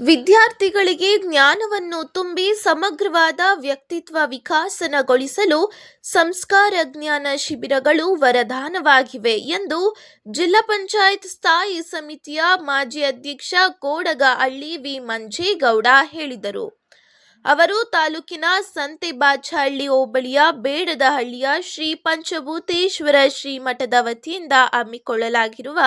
ವಿದ್ಯಾರ್ಥಿಗಳಿಗೆ ಜ್ಞಾನವನ್ನು ತುಂಬಿ ಸಮಗ್ರವಾದ ವ್ಯಕ್ತಿತ್ವ ವಿಕಾಸನಗೊಳಿಸಲು ಸಂಸ್ಕಾರ ಜ್ಞಾನ ಶಿಬಿರಗಳು ವರದಾನವಾಗಿವೆ ಎಂದು ಜಿಲ್ಲಾ ಪಂಚಾಯತ್ ಸ್ಥಾಯಿ ಸಮಿತಿಯ ಮಾಜಿ ಅಧ್ಯಕ್ಷ ಕೋಡಗ ಹಳ್ಳಿ ವಿ. ಮಂಜೇಗೌಡ ಹೇಳಿದರು. ಅವರು ತಾಲೂಕಿನ ಸಂತೆಬಾಚಹಳ್ಳಿ ಹೋಬಳಿಯ ಬೇಡದಹಳ್ಳಿಯ ಶ್ರೀ ಪಂಚಭೂತೇಶ್ವರ ಶ್ರೀ ಮಠದ ವತಿಯಿಂದ ಹಮ್ಮಿಕೊಳ್ಳಲಾಗಿರುವ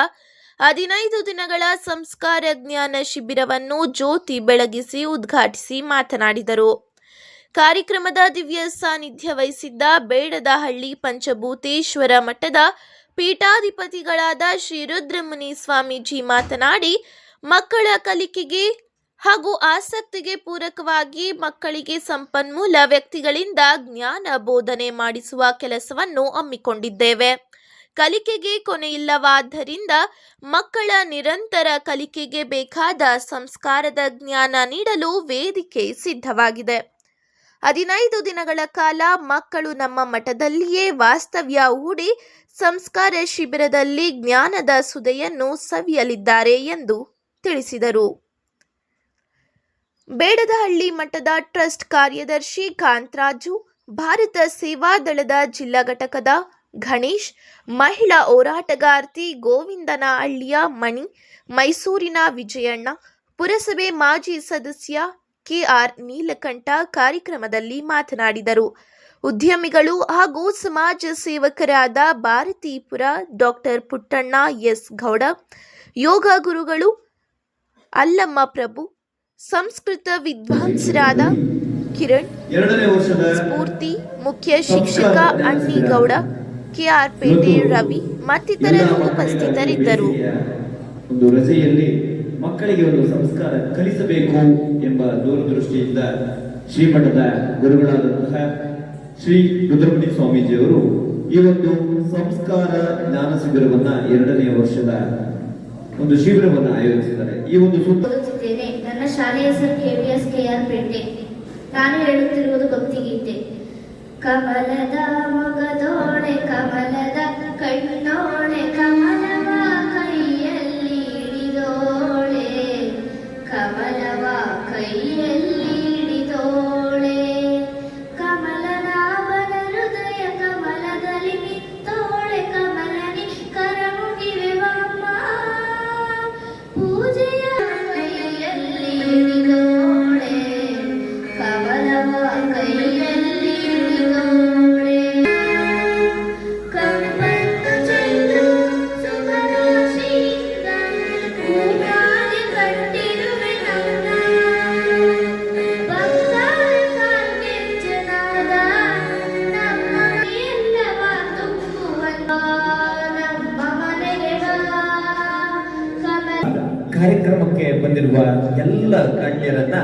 ಹದಿನೈದು ದಿನಗಳ ಸಂಸ್ಕಾರ ಜ್ಞಾನ ಶಿಬಿರವನ್ನು ಜ್ಯೋತಿ ಬೆಳಗಿಸಿ ಉದ್ಘಾಟಿಸಿ ಮಾತನಾಡಿದರು. ಕಾರ್ಯಕ್ರಮದ ದಿವ್ಯ ಸಾನ್ನಿಧ್ಯ ವಹಿಸಿದ್ದ ಬೇಡದಹಳ್ಳಿ ಪಂಚಭೂತೇಶ್ವರ ಮಠದ ಪೀಠಾಧಿಪತಿಗಳಾದ ಶ್ರೀ ರುದ್ರಮುನಿ ಸ್ವಾಮೀಜಿ ಮಾತನಾಡಿ, ಮಕ್ಕಳ ಕಲಿಕೆಗೆ ಹಾಗೂ ಆಸಕ್ತಿಗೆ ಪೂರಕವಾಗಿ ಮಕ್ಕಳಿಗೆ ಸಂಪನ್ಮೂಲ ವ್ಯಕ್ತಿಗಳಿಂದ ಜ್ಞಾನ ಬೋಧನೆ ಮಾಡಿಸುವ ಕೆಲಸವನ್ನು ಹಮ್ಮಿಕೊಂಡಿದ್ದೇವೆ. ಕಲಿಕೆಗೆ ಕೊನೆಯಿಲ್ಲವಾದ್ದರಿಂದ ಮಕ್ಕಳ ನಿರಂತರ ಕಲಿಕೆಗೆ ಬೇಕಾದ ಸಂಸ್ಕಾರದ ಜ್ಞಾನ ನೀಡಲು ವೇದಿಕೆ ಸಿದ್ಧವಾಗಿದೆ. ಹದಿನೈದು ದಿನಗಳ ಕಾಲ ಮಕ್ಕಳು ನಮ್ಮ ಮಠದಲ್ಲಿಯೇ ವಾಸ್ತವ್ಯ ಹೂಡಿ ಸಂಸ್ಕಾರ ಶಿಬಿರದಲ್ಲಿ ಜ್ಞಾನದ ಸುದೆಯನ್ನು ಸವಿಯಲಿದ್ದಾರೆ ಎಂದು ತಿಳಿಸಿದರು. ಬೇಡದಹಳ್ಳಿ ಮಠದ ಟ್ರಸ್ಟ್ ಕಾರ್ಯದರ್ಶಿ ಕಾಂತರಾಜು, ಭಾರತ ಸೇವಾದಳದ ಜಿಲ್ಲಾ ಘಟಕದ ಗಣೇಶ್ ಮಹಿಳಾ ಹೋರಾಟಗಾರ್ತಿ ಗೋವಿಂದನಹಳ್ಳಿಯ ಮಣಿ ಮೈಸೂರಿನ ವಿಜಯಣ್ಣ ಪುರಸಭೆ ಮಾಜಿ ಸದಸ್ಯ ಕೆಆರ್ ನೀಲಕಂಠ ಕಾರ್ಯಕ್ರಮದಲ್ಲಿ ಮಾತನಾಡಿದರು. ಉದ್ಯಮಿಗಳು ಹಾಗೂ ಸಮಾಜ ಸೇವಕರಾದ ಭಾರತೀಪುರ ಡಾಕ್ಟರ್ ಪುಟ್ಟಣ್ಣ ಎಸ್ ಗೌಡ ಯೋಗ ಗುರುಗಳು ಅಲ್ಲಮ್ಮ ಪ್ರಭು ಸಂಸ್ಕೃತ ವಿದ್ವಾಂಸರಾದ ಕಿರಣ್ ಸ್ಫೂರ್ತಿ ಮುಖ್ಯ ಶಿಕ್ಷಕ ಅಣ್ಣಿಗೌಡ ಕೆಆರ್ ಪೇಟೆ ರವಿ ಮತ್ತಿತರರು ಉಪಸ್ಥಿತರಿದ್ದರು. ಒಂದು ರಜೆಯಲ್ಲಿ ಮಕ್ಕಳಿಗೆ ಒಂದು ಸಂಸ್ಕಾರ ಕಲಿಸಬೇಕು ಎಂಬ ದೂರದೃಷ್ಟಿಯಿಂದ ಶ್ರೀಮಠದ ಗುರುಗಳಾದಂತಹ ಶ್ರೀ ರುದ್ರಮಣಿ ಸ್ವಾಮೀಜಿಯವರು ಈ ಒಂದು ಸಂಸ್ಕಾರ ಜ್ಞಾನ ಶಿಬಿರವನ್ನ ಎರಡನೆಯ ವರ್ಷದ ಒಂದು ಶಿಬಿರವನ್ನ ಆಯೋಜಿಸಿದ್ದಾರೆ. ಈ ಒಂದು ಸುತ್ತ ನನ್ನ ಶಾಲೆಯ ಹೆಸರು ಕೆವಿಎಸ್ ಕೆಆರ್ ಪೇಟೆ. ನಾನು ಹೇಳುತ್ತಿರುವುದು ಭಕ್ತಿಗೀತೆ. കമലത മുഖതോടെ കമലത കണ്ണോടെ കമല ಗಣ್ಯರನ್ನ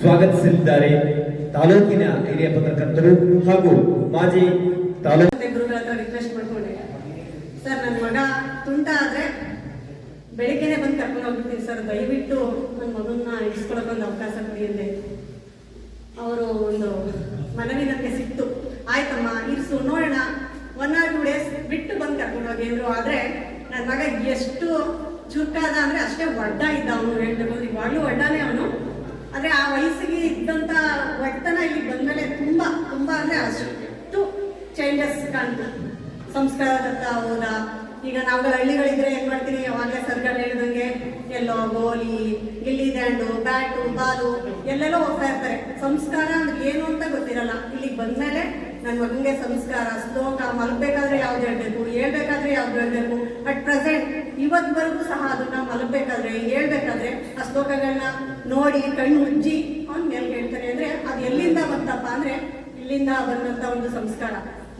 ಸ್ವಾಗತಿಸಲಿದ್ದಾರೆ. ತಾಲೂಕಿನ ಹಿರಿಯ ಪತ್ರಕರ್ತರು ಹಾಗೂ ಮಾಜಿ ತಾಲೂಕು ರಿಕ್ವೆಸ್ಟ್ ಮಾಡ್ಕೊಂಡೆ. ಸರ್ ನನ್ನ ಮಗ ತುಂಟ ಆದ್ರೆ ಬೆಳಿಗ್ಗೆನೆ ಬಂದು ಕರ್ಕೊಂಡು ಹೋಗ್ಬಿಡ್ತೀನಿ ಸರ್. ದಯವಿಟ್ಟು ನನ್ನ ಮಗನ್ನ ಇಡಿಸ್ಕೊಳಕ್ಕೆ ಒಂದು ಅವಕಾಶ ಕೊಡಿ ಅವರು ಒಂದು ಮನವಿ ನನಗೆ ಸಿಕ್ತು. ಆಯ್ತಮ್ಮ, ಇರ್ಸು, ನೋಡೋಣ. ಒನ್ ಆರ್ ಟೂ ಡೇಸ್ ಬಿಟ್ಟು ಬಂದು ಕರ್ಕೊಂಡು ಹೋಗಿ ಅಂದ್ರು. ಆದ್ರೆ ನನ್ನ ಮಗ ಎಷ್ಟು ಚುರುಕಾದ ಅಂದ್ರೆ ಅಷ್ಟೇ ಒಡ್ಡ ಇದ್ದ ಅವನು. ಹೇಳ್ಬೇಕು ಇವಾಗಲೂ ಒಡ್ಡಾನೆ ಅವನು. ಆದ್ರೆ ಆ ವಯಸ್ಸಿಗೆ ಇದ್ದಂತ ವ್ಯಕ್ತನ ಇಲ್ಲಿ ಬಂದ್ಮೇಲೆ ತುಂಬಾ ತುಂಬಾ ಅಂದ್ರೆ ಅಷ್ಟು ಚೇಂಜಸ್ ಕಾಣ್ತು ಸಂಸ್ಕಾರದತ್ತ ಹೋದ, ಈಗ ನಾವು ಹಳ್ಳಿಗಳಿದ್ರೆ ಏನ್ ಮಾಡ್ತೀನಿ ಯಾವಾಗಲೇ ಸರ್ಕಾರ ಹೇಳಿದಂಗೆ ಎಲ್ಲೋ ಗೋಲಿ, ಗಿಲ್ಲಿ, ದಂಡು, ಬ್ಯಾಟು, ಬಾಲು ಎಲ್ಲೆಲ್ಲೋ ಹೋಗ್ತಾ ಇರ್ತಾರೆ. ಸಂಸ್ಕಾರ ಅಂದ್ರೆ ಏನು ಅಂತ ಗೊತ್ತಿರಲ್ಲ. ಇಲ್ಲಿಗೆ ಬಂದ್ಮೇಲೆ ನನ್ನ ಮಗನಿಗೆ ಸಂಸ್ಕಾರ, ಶ್ಲೋಕ, ಮಲಗಬೇಕಾದ್ರೆ ಯಾವ್ದು ಹೇಳ್ಬೇಕು, ಹೇಳ್ಬೇಕಾದ್ರೆ ಯಾವ್ದು ಹೇಳ್ಬೇಕು ಅಟ್ ಪ್ರೆಸೆಂಟ್ ಇವತ್ವರೆಗೂ ಸಹ ಅದನ್ನ ಮಲಗಬೇಕಾದ್ರೆ, ಹೇಳ್ಬೇಕಾದ್ರೆ ಆ ಶ್ಲೋಕಗಳನ್ನ ನೋಡಿ, ಕಣ್ಣು ಉಜ್ಜಿ ಅವ್ನ್ ಮೇಲೆ ಹೇಳ್ತಾರೆ ಅಂದ್ರೆ ಅದು ಎಲ್ಲಿಂದ ಬಂತಪ್ಪ ಅಂದ್ರೆ ಇಲ್ಲಿಂದ ಬಂದಂತ ಒಂದು ಸಂಸ್ಕಾರ.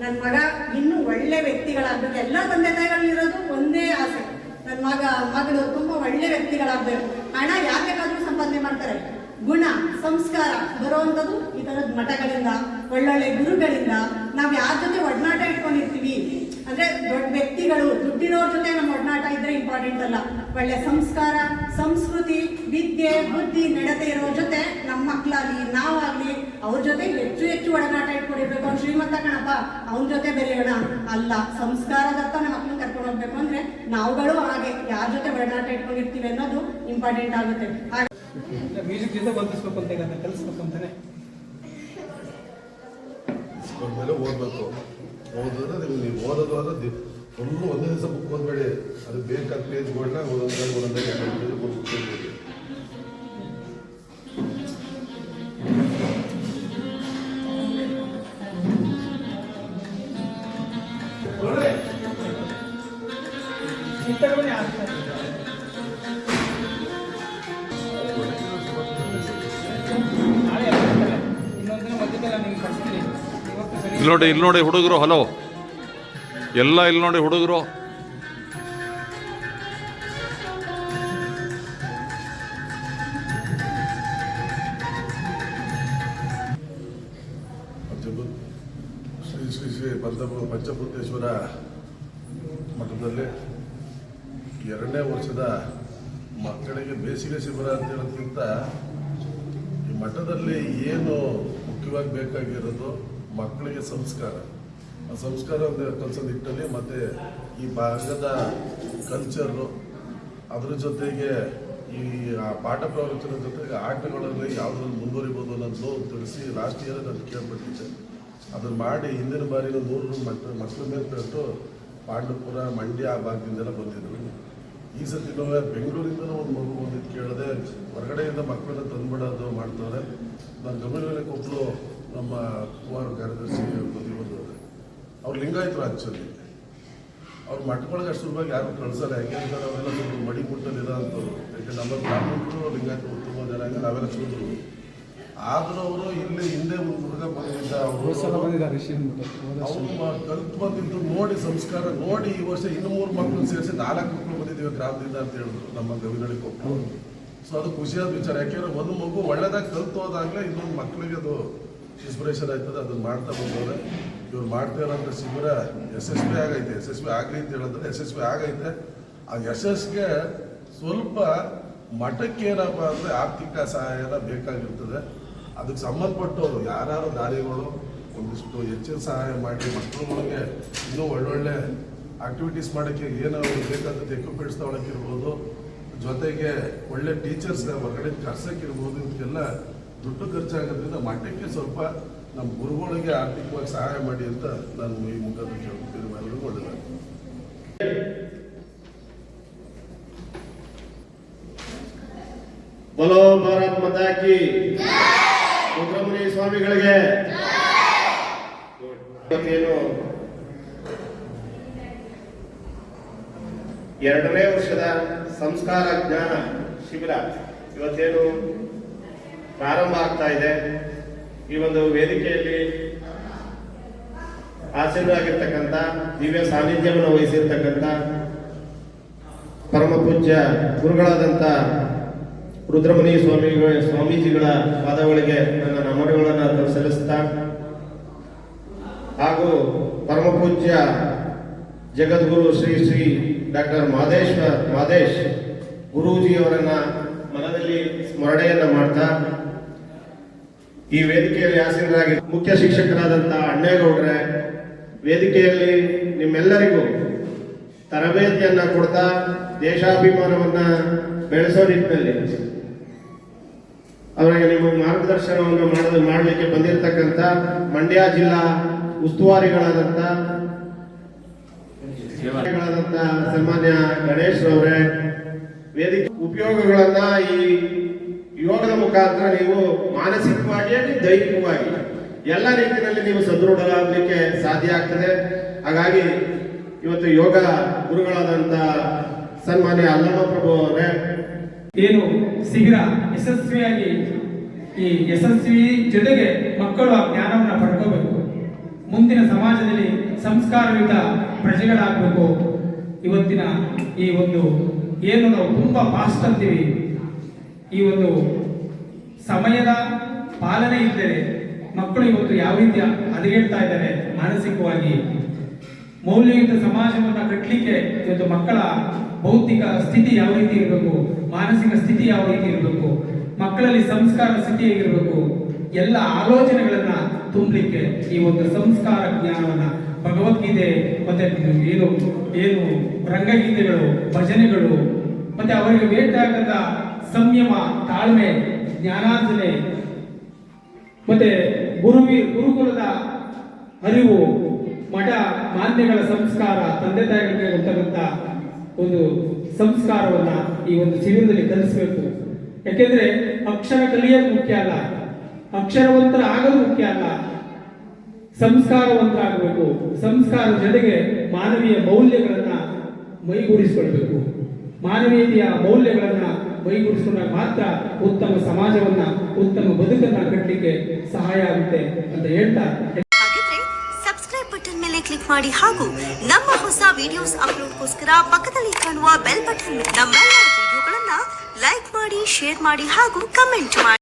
ನನ್ನ ಮಗ ಇನ್ನೂ ಒಳ್ಳೆ ವ್ಯಕ್ತಿಗಳಾಗ್ಬೇಕು. ಎಲ್ಲ ತಂದೆ ತಾಯಿಗಳಿರೋದು ಒಂದೇ ಆಸೆ. ನನ್ನ ಮಗ, ಮಗಳು ತುಂಬಾ ಒಳ್ಳೆ ವ್ಯಕ್ತಿಗಳಾಗ್ಬೇಕು. ಹಣ ಯಾಕೆ ಬೇಕಾದ್ರೂ ಸಂಪಾದನೆ ಮಾಡ್ತಾರೆ. ಗುಣ, ಸಂಸ್ಕಾರ ಬರುವಂಥದ್ದು ಈ ತರದ ಮಠಗಳಿಂದ, ಒಳ್ಳೊಳ್ಳೆ ಗುರುಗಳಿಂದ. ನಾವ್ ಯಾರ ಜೊತೆ ಒಡನಾಟ ಇಟ್ಕೊಂಡಿರ್ತೀವಿ ಅಂದ್ರೆ ದೊಡ್ಡ ವ್ಯಕ್ತಿಗಳು ದುಡ್ಡಿರೋರ್ ಜೊತೆ ಜೊತೆ ನಮ್ಮ ಒಡನಾಟ ಇದ್ರೆ ಇಂಪಾರ್ಟೆಂಟ್ ಅಲ್ಲ ಒಳ್ಳೆ ಸಂಸ್ಕಾರ ಸಂಸ್ಕೃತಿ ವಿದ್ಯೆ ಬುದ್ಧಿ ನಡತೆ ಇರೋ ಜೊತೆ ನಮ್ಮ ಮಕ್ಕಳಾಗ್ಲಿ ನಾವಾಗ್ಲಿ ಅವ್ರ ಜೊತೆ ಹೆಚ್ಚು ಹೆಚ್ಚು ಒಡನಾಟ ಇಟ್ಕೊಂಡಿರ್ಬೇಕು ಅವ್ನು ಶ್ರೀಮಂತ ಕಣಪ್ಪ ಅವನ ಜೊತೆ ಬೆರೆಯೋಣ ಅಲ್ಲ ಸಂಸ್ಕಾರದತ್ತ ನಮ್ಮ ಮಕ್ಕಳನ್ನ ಕರ್ಕೊಂಡು ಹೋಗ್ಬೇಕು ಅಂದ್ರೆ ನಾವುಗಳು ಹಾಗೆ ಯಾರ ಜೊತೆ ಒಡನಾಟ ಇಟ್ಕೊಂಡಿರ್ತೀವಿ ಅನ್ನೋದು ಇಂಪಾರ್ಟೆಂಟ್ ಆಗುತ್ತೆ. ಹಾಗೆ ಮ್ಯೂಸಿಕ್ ಜೊತೆ ಬಂಧಿಸ್ಬೇಕು ಅಂತ ಈಗ ಕಲಿಸ್ಬೇಕು ಅಂತಾನೆ? ಮೇಲೆ ಓದಬೇಕು. ಓದಿದ್ರೆ ನೀವು ನೀವು ಓದೋದು ಅಂದ್ರೆ ಫುಲ್ಲು ಒಂದೇ ದಿವಸ ಬುಕ್ ಓದ್ಬೇಡಿ ಅದು ಬೇಕಾದ ಪೇಜ್ಗಳನ್ನ ಒಂದೊಂದೇ ಒಂದೊಂದೇ ಎರಡು ಪೇಜ್ ಸರಿ. ಇಲ್ಲಿ ನೋಡಿ ಇಲ್ಲಿ ನೋಡಿ ಹುಡುಗರು ಹಲೋ ಎಲ್ಲ ಇಲ್ಲಿ ನೋಡಿ ಹುಡುಗರು. ಶ್ರೀ ಶ್ರೀ ಶ್ರೀ ಪಂಚಭೂ ಪಂಚಭೂತೇಶ್ವರ ಮಠದಲ್ಲಿ ಎರಡನೇ ವರ್ಷದ ಮಕ್ಕಳಿಗೆ ಬೇಸಿಗೆ ಶಿಬಿರ ಅಂತ ಹೇಳೋದಕ್ಕಿಂತ ಈ ಮಠದಲ್ಲಿ ಏನು ಮುಖ್ಯವಾಗಿ ಬೇಕಾಗಿರೋದು ಮಕ್ಕಳಿಗೆ ಸಂಸ್ಕಾರ. ಸಂಸ್ಕಾರ ಕಲಿಸೋ ನಿಟ್ಟಲ್ಲಿ ಮತ್ತು ಈ ಭಾಗದ ಕಲ್ಚರು ಅದ್ರ ಜೊತೆಗೆ ಈ ಪಾಠ ಪ್ರವಚನ ಜೊತೆಗೆ ಆಟಗಳಲ್ಲಿ ಯಾವುದ್ರಲ್ಲಿ ಮುಂದುವರಿಬೋದು ಅನ್ನೋದು ತಿಳಿಸಿ ಲಾಸ್ಟ್ ಇಯರ್ ನಾನು ಕೇಳ್ಪಟ್ಟಿದ್ದೆ ಅದನ್ನು ಮಾಡಿ ಹಿಂದಿನ ಬಾರಿ ನೂರು ಮಕ್ಕಳು ಮಕ್ಕಳ ಮೇಲೆ ಕಟ್ಟು ಪಾಂಡವಪುರ, ಮಂಡ್ಯ ಆ ಭಾಗದಿಂದೆಲ್ಲ ಬಂದಿದ್ರು. ಈ ಸತಿನೂ ಬೆಂಗಳೂರಿಂದನೂ ಒಂದು ಮಗು ಬಂದಿದ್ದು ಕೇಳಿದೆ ಹೊರಗಡೆಯಿಂದ ಮಕ್ಕಳನ್ನ ತಂದುಬಿಡೋದು ಮಾಡ್ತಾರೆ ನಾನು ಗಮನದಲ್ಲಿ ಒಬ್ಬಳು ನಮ್ಮ ಕುಮಾರ್ ಕಾರ್ಯದರ್ಶಿ ಅವ್ರು ಲಿಂಗಾಯತರು ಆ್ಯಕ್ಚುಲಿ ಅವ್ರ ಮಠಗಳಿಗೆ ಅಷ್ಟು ಸುಲಭವಾಗಿ ಯಾರು ಕಳ್ಸಲ್ಲ. ಯಾಕೆಂದ್ರೆ ಅವೆಲ್ಲ ಸ್ವಲ್ಪ ಮಡಿ ಮುಟ್ಟಲ್ಲಿ ಅಂತವ್ರು. ಯಾಕೆ ನಮ್ಮ ಬ್ರಾಹ್ಮಣರು ಲಿಂಗಾಯತರು ತುಂಬ ಜನ ಹಂಗೆ ನಾವೆಲ್ಲ ಚೂದ್ರು ಆದರೂ ಅವರು ಇಲ್ಲಿ ಹಿಂದೆ ಒಂದು ಹುಡುಗ ಬಂದಿದ್ದ ಅವರು ಕಲ್ತು ಬಂದಿದ್ದು ನೋಡಿ ಸಂಸ್ಕಾರ ನೋಡಿ ಈ ವರ್ಷ ಇನ್ನು ಮೂರು ಮಕ್ಕಳು ಸೇರಿಸಿ ನಾಲ್ಕು ಮಕ್ಕಳು ಬಂದಿದ್ದೀವಿ ಗ್ರಾಮದಿಂದ ಅಂತ ಹೇಳಿದ್ರು ನಮ್ಮ ಗವಿಗಳಿಗೆ ಕೊಪ್ಪಳು ಸೊ ಅದು ಖುಷಿಯಾದ ವಿಚಾರ. ಯಾಕೆಂದ್ರೆ ಒಂದು ಮಗು ಒಳ್ಳೆದಾಗಿ ಕಲ್ತು ಹೋದಾಗಲೇ ಇನ್ನೊಂದು ಮಕ್ಕಳಿಗೆ ಅದು ಇನ್ಸ್ಪಿರೇಷನ್ ಆಯ್ತದೆ ಅದನ್ನು ಮಾಡ್ತಾ ಬಂದವ್ರೆ. ಇವ್ರು ಮಾಡ್ತಾ ಎಸ್ ಶಿಬಿರ ಯಶಸ್ವಿ ಆಗೈತೆ. ಯಶಸ್ವಿ ಆಗಲಿ ಅಂತ ಹೇಳಿದ್ರೆ ಯಶಸ್ವಿ ಆಗೈತೆ. ಆ ಯಶಸ್ಸಿಗೆ ಸ್ವಲ್ಪ ಮಠಕ್ಕೆ ಏನಪ್ಪ ಅಂದರೆ ಆರ್ಥಿಕ ಸಹಾಯನ ಬೇಕಾಗಿರ್ತದೆ. ಅದಕ್ಕೆ ಸಂಬಂಧಪಟ್ಟವರು ಯಾರು ದಾರಿಗಳು, ಒಂದಿಷ್ಟು ಹೆಚ್ಚಿನ ಸಹಾಯ ಮಾಡಿ ಮಕ್ಕಳುಗಳಿಗೆ ಇನ್ನೂ ಒಳ್ಳೊಳ್ಳೆ ಆಕ್ಟಿವಿಟೀಸ್ ಮಾಡೋಕ್ಕೆ ಏನು ಬೇಕಾದ ಎಕ್ವಿಪ್ಮೆಂಟ್ಸ್ ತೊಗೊಳಕ್ಕಿರ್ಬೋದು ಜೊತೆಗೆ ಒಳ್ಳೆ ಟೀಚರ್ಸ್ ಹೊರಗಡೆ ಕರ್ಸಕ್ಕಿರ್ಬೋದು ಇವಕ್ಕೆಲ್ಲ ದುಡ್ಡು ಖರ್ಚಾಗೋದ್ರಿಂದ ಮಠಕ್ಕೆ ಸ್ವಲ್ಪ ನಮ್ಮ ಗುರುಗಳಿಗೆ ಆರ್ಥಿಕವಾಗಿ ಸಹಾಯ ಮಾಡಿ ಅಂತ ನಾನು ಈ ಮುಖಾಂತರ ಕೇಳ್ಕೊತೀನಿ ಎಲ್ಲರಿಗೂ ಬಲೋ ಭಾರತ್ ಮತ ಹಾಕಿ ಸುಬ್ರಹ್ಮಣ್ಯ ಸ್ವಾಮಿಗಳಿಗೆ ಎರಡನೇ ವರ್ಷದ ಸಂಸ್ಕಾರ ಜ್ಞಾನ ಶಿಬಿರ. ಇವತ್ತೇನು? ಪ್ರಾರಂಭ ಆಗ್ತಾ ಇದೆ. ಈ ಒಂದು ವೇದಿಕೆಯಲ್ಲಿ ಆಸೀನರಾಗಿರ್ತಕ್ಕಂಥ ದಿವ್ಯ ಸಾನ್ನಿಧ್ಯವನ್ನು ವಹಿಸಿರ್ತಕ್ಕಂಥ ಪರಮ ಪೂಜ್ಯ ಗುರುಗಳಾದಂಥ ರುದ್ರಮುನಿ ಸ್ವಾಮಿಗಳ ಸ್ವಾಮೀಜಿಗಳ ಪಾದಗಳಿಗೆ ನನ್ನ ನಮನಗಳನ್ನು ಸಲ್ಲಿಸ್ತಾ ಹಾಗೂ ಪರಮ ಪೂಜ್ಯ ಜಗದ್ಗುರು ಶ್ರೀ ಶ್ರೀ ಡಾಕ್ಟರ್ ಮಾದೇಶ್ವರ ಮಾದೇಶ್ ಗುರೂಜಿಯವರನ್ನ ಮನದಲ್ಲಿ ಸ್ಮರಣೆಯನ್ನ ಮಾಡ್ತಾ ಈ ವೇದಿಕೆಯಲ್ಲಿ ಆಸೀನರಾಗಿ ಮುಖ್ಯ ಶಿಕ್ಷಕರಾದಂಥ ಅಣ್ಣೇಗೌಡ್ರೆ, ವೇದಿಕೆಯಲ್ಲಿ ನಿಮ್ಮೆಲ್ಲರಿಗೂ ತರಬೇತಿಯನ್ನ ಕೊಡ್ತಾ ದೇಶಾಭಿಮಾನವನ್ನ ಬೆಳೆಸೋ ನಿಟ್ಟಿನಲ್ಲಿ ಅವರಿಗೆ ನಿಮ್ಮ ಮಾರ್ಗದರ್ಶನವನ್ನು ಮಾಡೋದು ಮಾಡಲಿಕ್ಕೆ ಬಂದಿರತಕ್ಕಂಥ ಮಂಡ್ಯ ಜಿಲ್ಲಾ ಉಸ್ತುವಾರಿಗಳಾದಂಥ ಗಳಾದಂಥ ಸನ್ಮಾನ್ಯ ಗಣೇಶ್ ಅವರೇ ವೇದಿಕೆ ಉಪಯೋಗಗಳನ್ನ ಈ ಯೋಗದ ಮುಖಾಂತರ ನೀವು ಮಾನಸಿಕವಾಗಿ ದೈಹಿಕವಾಗಿ ಎಲ್ಲ ರೀತಿಯಲ್ಲಿ ನೀವು ಸದೃಢರಾಗಲಿಕ್ಕೆ ಸಾಧ್ಯ ಆಗ್ತದೆ. ಹಾಗಾಗಿ ಇವತ್ತು ಯೋಗ ಗುರುಗಳಾದಂಥ ಸನ್ಮಾನ್ಯ ಅಲ್ಲಮ್ಮ ಪ್ರಭು ಅವರೇ, ಏನು ಶೀಘ್ರ ಯಶಸ್ವಿಯಾಗಿ ಈ ಯಶಸ್ವಿ ಜೊತೆಗೆ ಮಕ್ಕಳು ಆ ಜ್ಞಾನವನ್ನು ಪಡ್ಕೋಬೇಕು. ಮುಂದಿನ ಸಮಾಜದಲ್ಲಿ ಸಂಸ್ಕಾರಯುತ ಪ್ರಜೆಗಳಾಗಬೇಕು. ಇವತ್ತಿನ ಈ ಒಂದು ಏನು ನಾವು ತುಂಬ ಫಾಸ್ಟ್ ಅಂತೀವಿ ಈ ಒಂದು ಸಮಯದ ಪಾಲನೆ ಇದ್ದರೆ ಮಕ್ಕಳು ಇವತ್ತು ಯಾವ ರೀತಿ ಹದಗೆಡ್ತಾ ಇದ್ದಾರೆ ಮಾನಸಿಕವಾಗಿ? ಮೌಲ್ಯಯುತ ಸಮಾಜವನ್ನು ಕಟ್ಟಲಿಕ್ಕೆ ಇವತ್ತು ಮಕ್ಕಳ ಭೌತಿಕ ಸ್ಥಿತಿ ಯಾವ ರೀತಿ ಇರಬೇಕು? ಮಾನಸಿಕ ಸ್ಥಿತಿ ಯಾವ ರೀತಿ ಇರಬೇಕು? ಮಕ್ಕಳಲ್ಲಿ ಸಂಸ್ಕಾರ ಸ್ಥಿತಿ ಹೇಗಿರಬೇಕು? ಎಲ್ಲ ಆಲೋಚನೆಗಳನ್ನ ತುಂಬಲಿಕ್ಕೆ ಈ ಒಂದು ಸಂಸ್ಕಾರ ಜ್ಞಾನವನ್ನ ಭಗವದ್ಗೀತೆ ಮತ್ತೆ ಏನು ಏನು ರಂಗಗೀತೆಗಳು, ಭಜನೆಗಳು, ಮತ್ತೆ ಅವರಿಗೆ ಬೇಕಾದಂತ ಸಂಯಮ ತಾಳ್ಮೆ, ಜ್ಞಾನಾರ್ಜನೆ, ಮತ್ತೆ ಗುರುವಿ, ಗುರುಕುಲದ ಅರಿವು, ಮಠ, ಮಾನ್ಯಗಳ ಸಂಸ್ಕಾರ, ತಂದೆ ತಾಯಿಗಳಿಗೆ ಗೊತ್ತಾಗಂತ ಒಂದು ಸಂಸ್ಕಾರವನ್ನ ಈ ಒಂದು ಶಿಬಿರದಲ್ಲಿ ಕಲಿಸಬೇಕು. ಯಾಕೆಂದ್ರೆ ಅಕ್ಷರ ಕಲಿಯೋದು ಮುಖ್ಯ ಅಲ್ಲ. ಅಕ್ಷರವಂತರ ಆಗೋದು ಮುಖ್ಯ ಅಲ್ಲ. ಸಂಸ್ಕಾರವಂತರ ಆಗಬೇಕು ಸಂಸ್ಕಾರ ಜೊತೆಗೆ ಮಾನವೀಯ ಮೌಲ್ಯಗಳನ್ನ ಮೈಗೂಡಿಸಿಕೊಳ್ಬೇಕು. ಮಾನವೀಯತೆಯ ಮೌಲ್ಯಗಳನ್ನ ಮೈಗೂಡಿಸಿಕೊಂಡಾಗ ಮಾತ್ರ ಉತ್ತಮ ಸಮಾಜವನ್ನ, ಉತ್ತಮ ಬದುಕನ್ನ ಕಟ್ಟಲಿಕ್ಕೆ ಸಹಾಯ ಆಗುತ್ತೆ ಅಂತ ಹೇಳ್ತಾ ಸಬ್ಸ್ಕ್ರೈಬ್ ಬಟನ್ ಮೇಲೆ ಕ್ಲಿಕ್ ಮಾಡಿ ಹಾಗೂ ನಮ್ಮ ಹೊಸ ವಿಡಿಯೋಸ್ ಅಪ್ಲೋಡ್ಗೋಸ್ಕರ ಪಕ್ಕದಲ್ಲಿ ಕಾಣುವ ಬೆಲ್ ಬಟನ್ ನಮ್ಮ ವಿಡಿಯೋಗಳನ್ನ ಲೈಕ್ ಮಾಡಿ ಶೇರ್ ಮಾಡಿ ಹಾಗೂ ಕಮೆಂಟ್ ಮಾಡಿ.